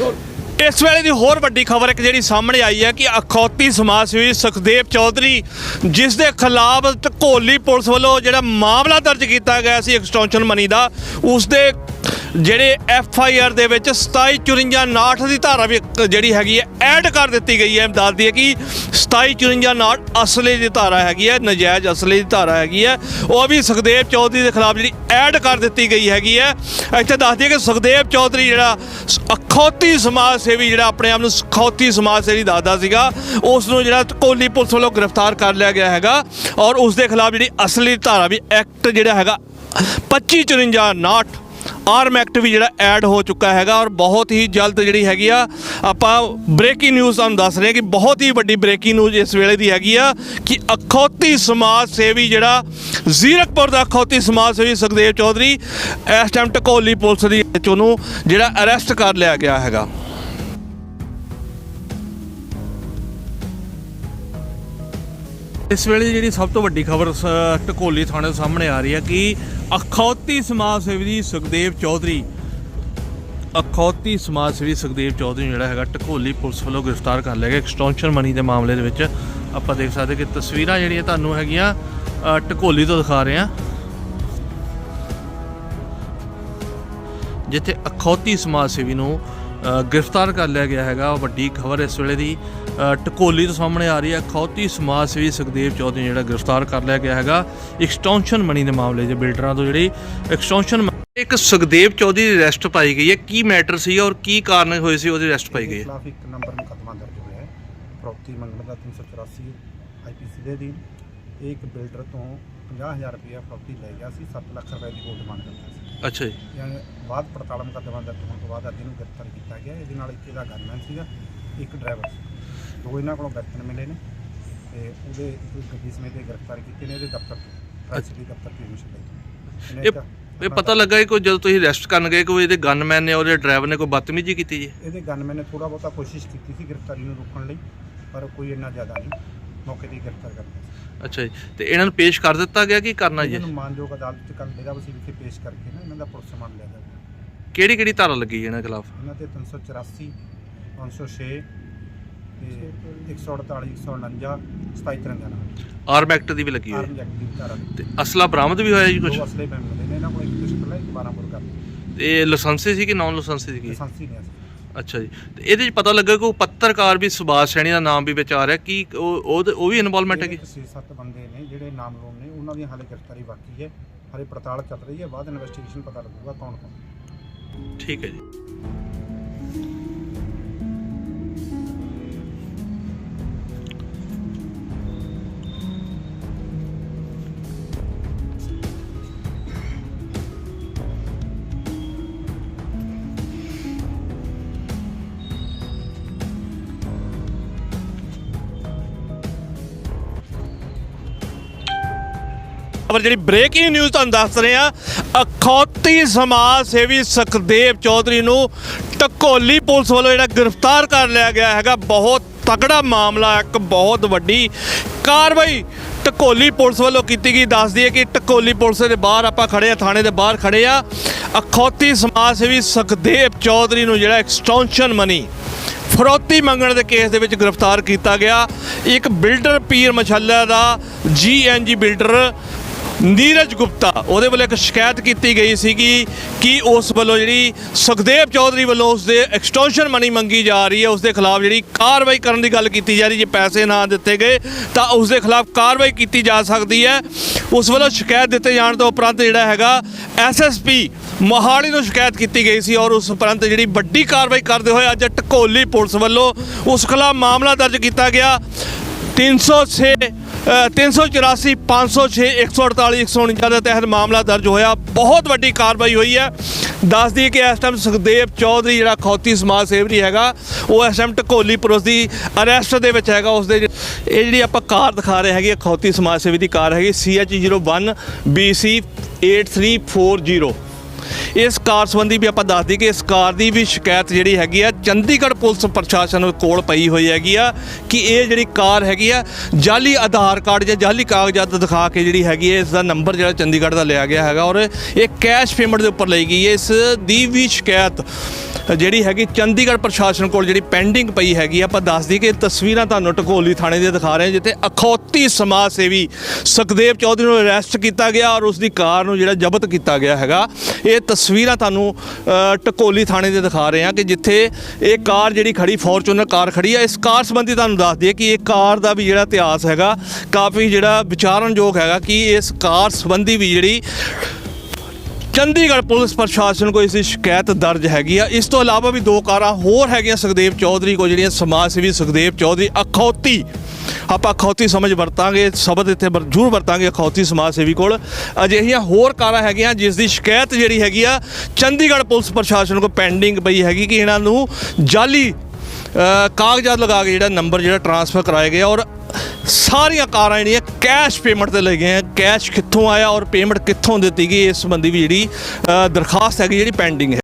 ਇਸ ਵੇਲੇ ਦੀ ਹੋਰ ਵੱਡੀ ਖਬਰ ਇੱਕ ਜਿਹੜੀ ਸਾਹਮਣੇ ਆਈ ਹੈ ਕਿ ਅਖੌਤੀ ਸਮਾਜ ਸੇਵੀ ਸੁਖਦੇਵ ਚੌਧਰੀ, ਜਿਸ ਦੇ ਖਿਲਾਫ ਢਕੋਲੀ ਪੁਲਿਸ ਵੱਲੋਂ ਜਿਹੜਾ ਮਾਮਲਾ ਦਰਜ ਕੀਤਾ ਗਿਆ ਸੀ ਐਕਸਟੈਂਸ਼ਨ ਮਨੀ ਦਾ ਉਸ ਦੇ ਜਿਹੜੇ ਐਫ ਆਈ ਆਰ ਦੇ ਵਿੱਚ 2754 ਦੀ ਧਾਰਾ ਵੀ ਜਿਹੜੀ ਹੈਗੀ ਹੈ ਐਡ ਕਰ ਦਿੱਤੀ ਗਈ ਹੈ। ਦੱਸਦੀ ਹੈ ਕਿ 2754 ਅਸਲੇ ਦੀ ਧਾਰਾ ਹੈਗੀ ਹੈ, ਨਜਾਇਜ਼ ਅਸਲੇ ਦੀ ਧਾਰਾ ਹੈਗੀ ਹੈ। ਉਹ ਵੀ ਸੁਖਦੇਵ ਚੌਧਰੀ ਦੇ ਖਿਲਾਫ ਜਿਹੜੀ ਐਡ ਕਰ ਦਿੱਤੀ ਗਈ ਹੈਗੀ ਹੈ। ਇੱਥੇ ਦੱਸਦੀ ਹੈ ਕਿ ਸੁਖਦੇਵ ਚੌਧਰੀ ਜਿਹੜਾ ਅਖੌਤੀ ਸਮਾਜ ਸੇਵੀ ਜਿਹੜਾ ਆਪਣੇ ਆਪ ਨੂੰ ਅਖੌਤੀ ਸਮਾਜ ਸੇਵੀ ਦੱਸਦਾ ਸੀਗਾ, ਉਸ ਨੂੰ ਜਿਹੜਾ ਕੋਲੀ ਪੁਲਿਸ ਵੱਲੋਂ ਗ੍ਰਿਫਤਾਰ ਕਰ ਲਿਆ ਗਿਆ ਹੈਗਾ ਔਰ ਉਸ ਦੇ ਖਿਲਾਫ ਜਿਹੜੀ ਅਸਲੀ ਧਾਰਾ ਵੀ ਐਕਟ ਜਿਹੜਾ ਹੈਗਾ 2554 ਆਰਮ ਐਕਟ ਵੀ ਜਿਹੜਾ ਐਡ ਹੋ ਚੁੱਕਾ ਹੈਗਾ ਔਰ ਬਹੁਤ ਹੀ ਜਲਦ ਜਿਹੜੀ ਹੈਗੀ ਆ, ਆਪਾਂ ਬ੍ਰੇਕਿੰਗ ਨਿਊਜ਼ ਤੁਹਾਨੂੰ ਦੱਸ ਰਹੇ ਹਾਂ ਕਿ ਬਹੁਤ ਹੀ ਵੱਡੀ ਬ੍ਰੇਕਿੰਗ ਨਿਊਜ਼ ਇਸ ਵੇਲੇ ਦੀ ਹੈਗੀ ਆ ਕਿ ਅਖੌਤੀ ਸਮਾਜ ਸੇਵੀ ਜਿਹੜਾ ਜ਼ੀਰਕਪੁਰ ਦਾ ਅਖੌਤੀ ਸਮਾਜ ਸੇਵੀ ਸੁਖਦੇਵ ਚੌਧਰੀ, ਇਸ ਟਾਈਮ ਟਕੋਲੀ ਪੁਲਿਸ ਦੀ ਵਿੱਚ ਉਹਨੂੰ ਜਿਹੜਾ ਅਰੈਸਟ ਕਰ ਲਿਆ ਗਿਆ ਹੈਗਾ। ਇਸ ਵੇਲੇ ਦੀ ਜਿਹੜੀ ਸਭ ਤੋਂ ਵੱਡੀ ਖਬਰ ਢਕੋਲੀ ਥਾਣੇ ਸਾਹਮਣੇ ਆ ਰਹੀ ਹੈ ਕਿ ਅਖੌਤੀ ਸਮਾਜ ਸੇਵੀ ਸੁਖਦੇਵ ਚੌਧਰੀ। ਅਖੌਤੀ ਸਮਾਜ ਸੇਵੀ ਸੁਖਦੇਵ ਚੌਧਰੀ ਨੂੰ ਜਿਹੜਾ ਹੈਗਾ ਟਕੋਲੀ ਪੁਲਿਸ ਵੱਲੋਂ ਗ੍ਰਿਫਤਾਰ ਕਰ ਲਿਆ ਗਿਆ। ਐਕਸਟੈਂਸ਼ਨ ਮਨੀ ਦੇ ਮਾਮਲੇ ਦੇ ਵਿੱਚ ਆਪਾਂ ਦੇਖ ਸਕਦੇ ਕਿ ਤਸਵੀਰਾਂ ਜਿਹੜੀਆਂ ਤੁਹਾਨੂੰ ਹੈਗੀਆਂ ਟਕੋਲੀ ਤੋਂ ਦਿਖਾ ਰਹੇ ਹਾਂ। ਜਿੱਥੇ ਅਖੌਤੀ ਸਮਾਜ ਸੇਵੀ ਨੂੰ ਗ੍ਰਿਫਤਾਰ ਕਰ ਲਿਆ ਗਿਆ ਹੈਗਾ, ਉਹ ਵੱਡੀ ਖਬਰ ਇਸ ਵੇਲੇ ਦੀ ਟਕੋਲੀ ਤੋਂ ਸਾਹਮਣੇ ਆ ਰਹੀ ਹੈ। ਅਖੌਤੀ ਸਮਾਜ ਸੇਵੀ ਸੁਖਦੇਵ ਚੌਧਰੀ ਜਿਹੜਾ ਗ੍ਰਿਫਤਾਰ ਕਰ ਲਿਆ ਗਿਆ ਹੈਗਾ ਐਕਸਟੈਂਸ਼ਨ ਮਨੀ ਦੇ ਮਾਮਲੇ 'ਚ ਬਿਲਡਰਾਂ ਤੋਂ ਜਿਹੜੀ ਐਕਸਟੈਂਸ਼ਨ ਇੱਕ ਸੁਖਦੇਵ ਚੌਧਰੀ ਦੀ ਅਰੈਸਟ ਪਾਈ ਗਈ ਹੈ। ਕੀ ਮੈਟਰ ਸੀ ਔਰ ਕੀ ਕਾਰਨ ਹੋਏ ਸੀ, ਉਹਦੀ ਅਰੈਸਟ ਪਾਈ ਗਈ ਹੈ? ਖਿਲਾਫ ਇੱਕ ਨੰਬਰ ਮੁਕੱਦਮਾ ਦਰਜ ਹੋਇਆ ਹੈ। ਪ੍ਰੋਪਰਟੀ ਮੰਗਣ ਦਾ 384 ਆਈਪੀਸੀ ਦੇ ਅਧੀਨ। ਇਹ ਇੱਕ ਬਿਲਡਰ ਤੋਂ 50000 ਰੁਪਏ ਪ੍ਰੋਪਰਟੀ ਲੈ ਗਿਆ ਸੀ 7 ਲੱਖ ਰੁਪਏ ਦੀ ਕੋਲ ਡਿਮਾਂਡ ਕਰਦਾ ਸੀ। ਅੱਛਾ ਜੀ। ਯਾਨੀ ਬਾਅਦ ਪੜਤਾਲ ਮੁਕੱਦਮਾ ਦਰਜ ਹੋਣ ਤੋਂ ਬਾਅਦ ਅੱਜ ਇਹਨੂੰ ਗ੍ਰਿਫਤਾਰ ਕੀਤਾ ਗਿਆ। ਇਹਦੇ ਨਾਲ ਇੱਕ ਇਹਦਾ ਗਨਮੈਨ ਸੀਗਾ ਇੱਕ ਡਰਾਈਵਰ ਸੀ ਦੋ ਇਹਨਾਂ ਕੋਲੋਂ ਬਰਤਨ ਮਿਲੇ ਨੇ ਤੇ ਉਹਦੇ ਇੱਕ ਗੱਡੀ ਸਮੇਤ ਇਹ ਗ੍ਰਿਫਤਾਰ ਕੀਤੇ ਨੇ ਇਹਦੇ ਦਫ਼ਤਰ ਤੋਂ। ਟ੍ਰੈਫਿਕ ਦਫ਼ਤਰ ਦੀ ਮਿਸ਼ਨ ਲਈ ਇਹ ਇਹ ਪਤਾ ਲੱਗਾ ਕਿ ਕੋਈ ਜਦੋਂ ਤੁਸੀਂ ਅਰੈਸਟ ਕਰਨ ਗਏ ਕੋਈ ਇਹਦੇ ਗਨਮੈਨ ਨੇ ਉਹਦੇ ਡਰਾਈਵਰ ਨੇ ਕੋਈ ਬਦਤਮੀਜ਼ੀ ਕੀਤੀ ਜੀ? ਇਹਦੇ ਗਨਮੈਨ ਨੇ ਥੋੜਾ ਬਹੁਤਾ ਕੋਸ਼ਿਸ਼ ਕੀਤੀ ਸੀ ਗ੍ਰਿਫਤਾਰੀ ਨੂੰ ਰੋਕਣ ਲਈ ਪਰ ਕੋਈ ਇੰਨਾ ਜ਼ਿਆਦਾ ਨਹੀਂ। ਮੌਕੇ ਤੇ ਹੀ ਗ੍ਰਿਫਤਾਰ ਕਰ ਲਿਆ। ਅੱਛਾ ਜੀ। ਤੇ ਇਹਨਾਂ ਨੂੰ ਪੇਸ਼ ਕਰ ਦਿੱਤਾ ਗਿਆ ਕੀ ਕਰਨਾ ਜੀ ਇਹਨੂੰ ਮਾਨਯੋਗ ਅਦਾਲਤ ਚ ਕੱਲ ਡੇਰਾ ਵਸੀ ਵਿਖੇ ਪੇਸ਼ ਕਰਕੇ ਨਾ ਇਹਨਾਂ ਦਾ ਪੁਲਿਸ ਰਿਮਾਂਡ ਲਿਆ ਜਾਵੇਗਾ ਕਿਹੜੀ ਕਿਹੜੀ ਧਾਰਾ ਲੱਗੀ ਇਹਨਾਂ ਖਿਲਾਫ? ਇਹਨਾਂ ਤੇ 384 506 ਤੇ 148 149 2753 ਨਾਲ। ਆਰਮ ਐਕਟ ਦੀ ਵੀ ਲੱਗੀ ਹੋਈ ਆਰਮ ਐਕਟ ਦੀ ਧਾਰਾ ਤੇ ਅਸਲਾ ਬਰਾਮਦ ਵੀ ਹੋਇਆ ਜੀ ਕੁਝ ਦੋ ਅਸਲੇ ਮੈਂ ਮਿਲੇ ਨੇ। ਇਹਨਾਂ ਕੋਲ ਇੱਕ ਪਿਸਟਲ ਹੈ ਇੱਕ 12 ਬੋਰ ਕਰ ਤੇ ਲਾਇਸੈਂਸੀ ਸੀ ਕਿ ਨਾਨ ਲਾਇਸੈਂਸੀ ਸੀ? ਲਾਇਸੈਂਸ ਹੀ ਨਹੀਂ ਸੀ ਅੱਛਾ ਜੀ। ਤੇ ਇਹਦੇ ਵਿੱਚ ਪਤਾ ਲੱਗਾ ਕਿ ਉਹ ਪੱਤਰਕਾਰ ਵੀ ਸੁਭਾਸ਼ ਸੈਣੀ ਦਾ ਨਾਮ ਵੀ ਵਿੱਚ ਆ ਰਿਹਾ ਕੀ ਉਹ ਉਹ ਉਹ ਵੀ ਇਨਵੋਲਵਮੈਂਟ ਹੈਗੀ? 6-7 ਬੰਦੇ ਨੇ ਜਿਹੜੇ ਨਾਮ ਲੋਨ ਨੇ। ਉਹਨਾਂ ਦੀ ਹਾਲੇ ਗ੍ਰਿਫਤਾਰੀ ਬਾਕੀ ਹੈ। ਹਾਲੇ ਪੜਤਾਲ ਚੱਲ ਰਹੀ ਹੈ। ਬਾਅਦ ਇਨਵੈਸਟੀਗੇਸ਼ਨ ਪਤਾ ਲੱਗੂਗਾ ਕੌਣ ਕੌਣ। ਠੀਕ ਹੈ ਜੀ। ਖਬਰ ਜਿਹੜੀ ਬ੍ਰੇਕਿੰਗ ਨਿਊਜ਼ ਤੁਹਾਨੂੰ ਦੱਸ ਰਹੇ ਆ ਅਖੌਤੀ ਸਮਾਜ ਸੇਵੀ ਸੁਖਦੇਵ ਚੌਧਰੀ ਨੂੰ ਢਕੋਲੀ ਪੁਲਿਸ ਵੱਲੋਂ ਜਿਹੜਾ ਗ੍ਰਿਫਤਾਰ ਕਰ ਲਿਆ ਗਿਆ ਹੈਗਾ, ਬਹੁਤ ਤਕੜਾ ਮਾਮਲਾ, ਇੱਕ ਬਹੁਤ ਵੱਡੀ ਕਾਰਵਾਈ ਟਕੋਲੀ ਪੁਲਿਸ ਵੱਲੋਂ ਕੀਤੀ ਗਈ। ਦੱਸਦੀ ਹੈ ਕਿ ਟਕੋਲੀ ਪੁਲਿਸ ਦੇ ਬਾਹਰ ਆਪਾਂ ਖੜੇ ਆ ਥਾਣੇ ਦੇ ਬਾਹਰ ਖੜੇ ਆ ਅਖੌਤੀ ਸਮਾਜ ਸੇਵੀ ਸੁਖਦੇਵ ਚੌਧਰੀ ਨੂੰ ਜਿਹੜਾ ਐਕਸਟੈਂਸ਼ਨ ਮਨੀ ਫਰੋਤੀ ਮੰਗਣ ਦੇ ਕੇਸ ਦੇ ਵਿੱਚ ਗ੍ਰਿਫਤਾਰ ਕੀਤਾ ਗਿਆ। ਇੱਕ ਬਿਲਡਰ ਪੀਰ ਮਛੱਲਾ ਦਾ ਜੀਐਨਜੀ ਬਿਲਡਰ ਨੀਰਜ ਗੁਪਤਾ ਉਹਦੇ ਵੱਲੋਂ ਇੱਕ ਸ਼ਿਕਾਇਤ ਕੀਤੀ ਗਈ ਸੀਗੀ ਕਿ ਉਸ ਵੱਲੋਂ ਜਿਹੜੀ ਸੁਖਦੇਵ ਚੌਧਰੀ ਵੱਲੋਂ ਉਸ ਦੇ ਐਕਸਟੈਂਸ਼ਨ ਮਨੀ ਮੰਗੀ ਜਾ ਰਹੀ ਹੈ ਉਸ ਦੇ ਖਿਲਾਫ ਜਿਹੜੀ ਕਾਰਵਾਈ ਕਰਨ ਦੀ ਗੱਲ ਕੀਤੀ ਜਾ ਰਹੀ ਜੇ ਪੈਸੇ ਨਾ ਦਿੱਤੇ ਗਏ ਤਾਂ ਉਸ ਦੇ ਖਿਲਾਫ ਕਾਰਵਾਈ ਕੀਤੀ ਜਾ ਸਕਦੀ ਹੈ। ਉਸ ਵੱਲੋਂ ਸ਼ਿਕਾਇਤ ਦਿੱਤੇ ਜਾਣ ਤੋਂ ਉਪਰੰਤ ਜਿਹੜਾ ਹੈਗਾ ਐਸਐਸਪੀ ਮੋਹਾਲੀ ਨੂੰ ਸ਼ਿਕਾਇਤ ਕੀਤੀ ਗਈ ਸੀ ਔਰ ਉਸ ਉਪਰੰਤ ਜਿਹੜੀ ਵੱਡੀ ਕਾਰਵਾਈ ਕਰਦੇ ਹੋਏ ਅੱਜ ਢਕੋਲੀ ਪੁਲਿਸ ਵੱਲੋਂ ਉਸ ਖਿਲਾਫ ਮਾਮਲਾ ਦਰਜ ਕੀਤਾ ਗਿਆ। 306 ਅ, 384 506 148 149 ਦੇ ਤਹਿਤ ਮਾਮਲਾ ਦਰਜ ਹੋਇਆ। ਬਹੁਤ ਵੱਡੀ ਕਾਰਵਾਈ ਹੋਈ ਹੈ। ਦੱਸਦੀ ਕਿ ਇਸ ਟਾਈਮ ਸੁਖਦੇਵ ਚੌਧਰੀ, ਜਿਹੜਾ ਖੌਤੀ ਸਮਾਜ ਸੇਵੀ ਹੈਗਾ, ਉਹ ਇਸ ਟਾਈਮ ਢਕੋਲੀ ਪੁਲਿਸ ਦੀ ਅਰੈਸਟ ਦੇ ਵਿੱਚ ਹੈਗਾ। ਉਸ ਦੇ ਇਹ ਜਿਹੜੀ ਆਪਾਂ ਕਾਰ ਦਿਖਾ ਰਹੇ ਹੈਗੇ ਖੌਤੀ ਸਮਾਜ ਸੇਵੀ ਦੀ ਕਾਰ ਹੈਗੀ। CH01 BC 8340 ਇਸ ਕਾਰ ਸੰਬੰਧੀ ਵੀ ਆਪਾਂ ਦੱਸ ਦਈਏ ਕਿ ਇਸ ਕਾਰ ਦੀ ਵੀ ਸ਼ਿਕਾਇਤ ਜਿਹੜੀ ਹੈਗੀ ਆ, ਚੰਡੀਗੜ੍ਹ ਪੁਲਿਸ ਪ੍ਰਸ਼ਾਸਨ ਕੋਲ ਪਈ ਹੋਈ ਹੈਗੀ ਆ ਕਿ ਇਹ ਜਿਹੜੀ ਕਾਰ ਹੈਗੀ ਆ, ਜਾਲੀ ਆਧਾਰ ਕਾਰਡ ਜਾਂ ਜਾਲੀ ਕਾਗਜ਼ਾਤ ਦਿਖਾ ਕੇ ਜਿਹੜੀ ਹੈਗੀ ਹੈ ਇਸ ਦਾ ਨੰਬਰ ਜਿਹੜਾ ਚੰਡੀਗੜ੍ਹ ਦਾ ਲਿਆ ਗਿਆ ਹੈਗਾ ਔਰ ਇਹ ਕੈਸ਼ ਪੇਮੈਂਟ ਦੇ ਉੱਪਰ ਲਈ ਗਈ ਹੈ। ਇਸ ਦੀ ਵੀ ਸ਼ਿਕਾਇਤ ਜਿਹੜੀ ਹੈਗੀ ਚੰਡੀਗੜ੍ਹ ਪ੍ਰਸ਼ਾਸਨ ਕੋਲ ਜਿਹੜੀ ਪੈਂਡਿੰਗ ਪਈ ਹੈਗੀ ਆ, ਆਪਾਂ ਦੱਸ ਦਈਏ ਕਿ ਇਹ ਤਸਵੀਰਾਂ ਤੁਹਾਨੂੰ ਟਕੋਲੀ ਥਾਣੇ ਦੀਆਂ ਦਿਖਾ ਰਹੇ ਹਾਂ ਜਿੱਥੇ ਅਖੌਤੀ ਸਮਾਜ ਸੇਵੀ ਸੁਖਦੇਵ ਚੌਧਰੀ ਨੂੰ ਅਰੈਸਟ ਕੀਤਾ ਗਿਆ ਔਰ ਉਸ ਦੀ ਕਾਰ ਨੂੰ ਜਿਹੜਾ ਜ਼ਬਤ ਕੀਤਾ ਗਿਆ ਹੈਗਾ। ਇਹ ਤਸਵੀਰਾਂ ਤੁਹਾਨੂੰ ਟਕੋਲੀ ਥਾਣੇ ਦੇ ਦਿਖਾ ਰਹੇ ਹਾਂ ਕਿ ਜਿੱਥੇ ਇਹ ਕਾਰ ਜਿਹੜੀ ਖੜੀ ਫੋਰਚੂਨਰ ਕਾਰ ਖੜੀ ਆ ਇਸ ਕਾਰ ਸੰਬੰਧੀ ਤੁਹਾਨੂੰ ਦੱਸ ਦਈਏ ਕਿ ਇਹ ਕਾਰ ਦਾ ਵੀ ਜਿਹੜਾ ਇਤਿਹਾਸ ਹੈਗਾ ਕਾਫੀ ਜਿਹੜਾ ਵਿਚਾਰਨਯੋਗ ਹੈਗਾ ਕਿ ਇਸ ਕਾਰ ਸੰਬੰਧੀ ਵੀ ਜਿਹੜੀ ਚੰਡੀਗੜ੍ਹ ਪੁਲਿਸ ਪ੍ਰਸ਼ਾਸਨ ਕੋਲ ਇਸ ਦੀ ਸ਼ਿਕਾਇਤ ਦਰਜ ਹੈਗੀ ਆ। ਇਸ ਤੋਂ ਇਲਾਵਾ ਵੀ ਦੋ ਕਾਰਾਂ ਹੋਰ ਹੈਗੀਆਂ ਸੁਖਦੇਵ ਚੌਧਰੀ ਕੋਲ, ਜਿਹੜੀਆਂ ਸਮਾਜ ਸੇਵੀ ਸੁਖਦੇਵ ਚੌਧਰੀ ਅਖੌਤੀ। ਆਪਾਂ ਅਖੌਤੀ ਸਮਝ ਵਰਤਾਂਗੇ, ਸ਼ਬਦ ਇੱਥੇ ਜ਼ਰੂਰ ਵਰਤਾਂਗੇ ਅਖੌਤੀ ਸਮਾਜ ਸੇਵੀ ਕੋਲ। ਅਜਿਹੀਆਂ ਹੋਰ ਕਾਰਾਂ ਹੈਗੀਆਂ, ਜਿਸ ਦੀ ਸ਼ਿਕਾਇਤ ਜਿਹੜੀ ਹੈਗੀ ਆ, ਚੰਡੀਗੜ੍ਹ ਪੁਲਿਸ ਪ੍ਰਸ਼ਾਸਨ ਕੋਲ ਪੈਂਡਿੰਗ ਪਈ ਹੈਗੀ ਕਿ ਇਹਨਾਂ ਨੂੰ ਜਾਲੀ ਕਾਗਜ਼ਾਤ ਲਗਾ ਕੇ ਜਿਹੜਾ ਨੰਬਰ ਜਿਹੜਾ ਟਰਾਂਸਫਰ ਕਰਾਏ ਗਿਆ ਔਰ ਸਾਰੀਆਂ ਕਾਰਾਂ ਜਿਹੜੀਆਂ ਕੈਸ਼ ਪੇਮੈਂਟ ਤੇ ਲੈ ਗਏ ਕੈਸ਼ ਕਿੱਥੋਂ ਆਇਆ ਔਰ ਪੇਮੈਂਟ ਕਿੱਥੋਂ ਦਿੱਤੀ ਗਈ, ਇਸ ਸੰਬੰਧੀ ਵੀ ਜਿਹੜੀ ਦਰਖਾਸਤ ਹੈਗੀ ਜਿਹੜੀ ਪੈਂਡਿੰਗ ਹੈ।